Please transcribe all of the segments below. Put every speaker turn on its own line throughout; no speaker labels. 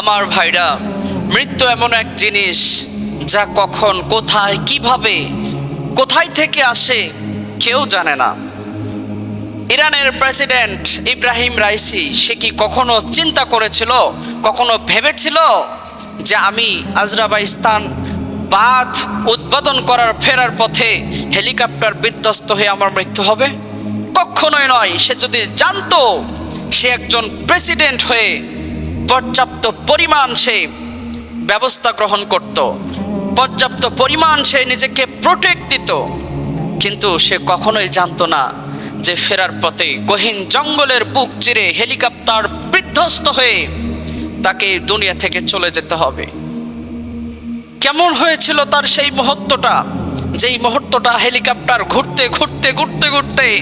আমার ভাইরা, মৃত্যু এমন এক জিনিস যা কখন, কোথায়, কীভাবে, কোথায় থেকে আসে কেউ জানে না। ইরানের প্রেসিডেন্ট ইব্রাহিম রাইসি, সে কি কখনো চিন্তা করেছিল, কখনো ভেবেছিল যে আমি আজরাবাইস্তান বাঁধ উদ্বোধন করার ফেরার পথে হেলিকপ্টার বিধ্বস্ত হয়ে আমার মৃত্যু হবে? কখনোই নয়, সে যদি জানতো সে একজন প্রেসিডেন্ট হয়ে পর্যাপ্ত পরিমাণ সে ব্যবস্থা গ্রহণ করত। পর্যাপ্ত পরিমাণ সে নিজেকে প্রোটেক্ট দিত। কিন্তু সে কখনোই জানতো না যে ফেরার পথে গহীন জঙ্গলের বুক চিরে হেলিকপ্টার বিধ্বস্ত হয়ে তাকে দুনিয়া থেকে চলে যেতে হবে। কেমন হয়েছিল তার সেই মুহূর্তটা? যেই মুহূর্তটা হেলিকপ্টার ঘুরতে ঘুরতে ঘুরতে ঘুরতে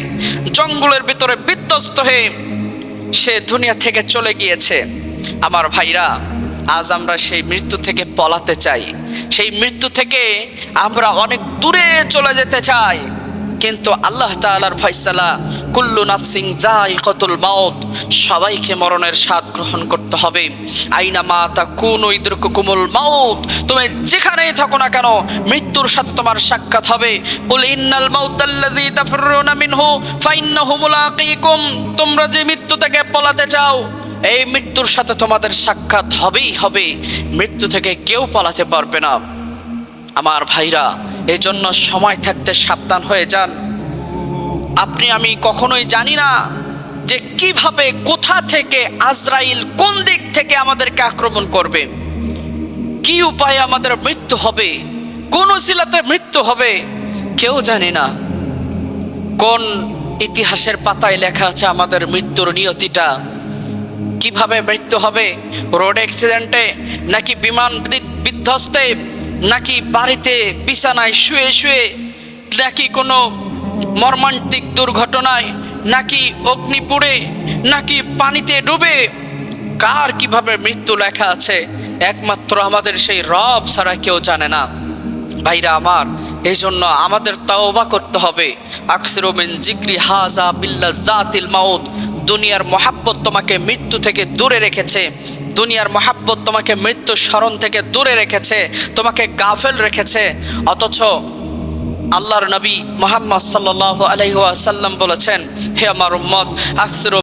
জঙ্গলের ভিতরে বিধ্বস্ত হয়ে সে দুনিয়া থেকে চলে গিয়েছে। আমার ভাইরা, আজ আমরা সেই মৃত্যু থেকে পলাতে চাই। সেই মৃত্যু থেকে আমরা অনেক দূরে চলে যেতে চাই। কিন্তু আল্লাহ তাআলার ফয়সালা, কুল্লু নাফসিং যাই কতুল মাউত, সবাইকে মরণের স্বাদ গ্রহণ করতে হবে। আইনা মা তা কুন কোন কুমুল মাউত, তুমি যেখানেই থাকো না কেন, মৃত্যুর সাথে তোমার সাক্ষাৎ হবে। বল ইন্নাল মাউতাল্লাযী তাফরুনা মিনহু ফাইন্নাহু মুলাকীকুম তোমরা যে মৃত্যু থেকে পলাতে চাও এই মৃত্যুর সাথে তোমাদের সাক্ষাৎ হবেই হবে। মৃত্যু থেকে কেউ পালাতে পারবে না। আমার ভাইরা এই জন্য সময় থাকতে সাবধান হয়ে যান। আপনি, আমি কখনোই জানি না যে কীভাবে, কোথা থেকে, আজরাইল কোন দিক থেকে আমাদেরকে আক্রমণ করবে। কি উপায়ে আমাদের মৃত্যু হবে? কোন শিলাতে মৃত্যু হবে? কেউ জানি না। কোন ইতিহাসের পাতায় লেখা আছে আমাদের মৃত্যুর নিয়তিটা? কীভাবে মৃত্যু হবে? রোড অ্যাক্সিডেন্টে নাকি বিমান বিধ্বস্তে নাকি বাড়িতে বিছানায় শুয়ে শুয়ে নাকি কোনো মর্মান্তিক দুর্ঘটনায় নাকি অগ্নিপুড়ে নাকি পানিতে ডুবে? কার কীভাবে মৃত্যু লেখা আছে? একমাত্র আমাদের সেই রব ছাড়া কেউ জানে না। ভাইরা আমার এই জন্য আমাদের তাওবা করতে হবে। আকসিরুমিন জিক্রি হাজা বিল্লা জাতিল মাউত। দুনিয়ার মহাব্বত তোমাকে মৃত্যু থেকে দূরে রেখেছে। দুনিয়ার মহাব্বত তোমাকে মৃত্যু স্মরণ থেকে দূরে রেখেছে, তোমাকে গাফেল রেখেছে। অথচ আল্লাহর নবী মোহাম্মদ সাল্লাহ আলাইহাসাল্লাম বলেছেন, হে আমার উম্মত, আকসির